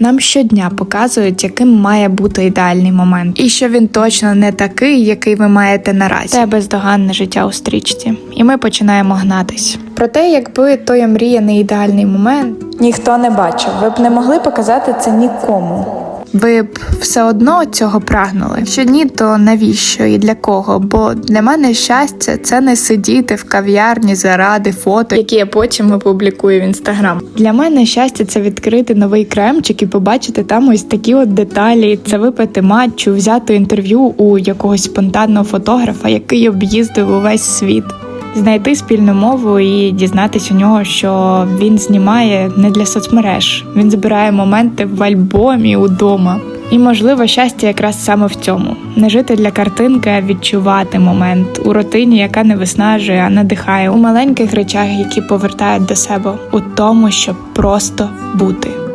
Нам щодня показують, яким має бути ідеальний момент, і що він точно не такий, який ви маєте наразі. Це бездоганне життя у стрічці, і ми починаємо гнатись. Проте, якби той омріяний ідеальний момент ніхто не бачив, ви б не могли показати це нікому. Ви б все одно цього прагнули. Що ні, то навіщо і для кого? Бо для мене щастя це не сидіти в кав'ярні заради фото, які я потім опублікую в інстаграм. Для мене щастя це відкрити новий кремчик і побачити там ось такі от деталі. Це випити матчу, взяти інтерв'ю у якогось спонтанного фотографа, який об'їздив увесь світ. Знайти спільну мову і дізнатись у нього, що він знімає не для соцмереж. Він збирає моменти в альбомі удома. І можливо, щастя якраз саме в цьому: не жити для картинки, а відчувати момент у рутині, яка не виснажує, а надихає у маленьких речах, які повертають до себе, у тому, щоб просто бути.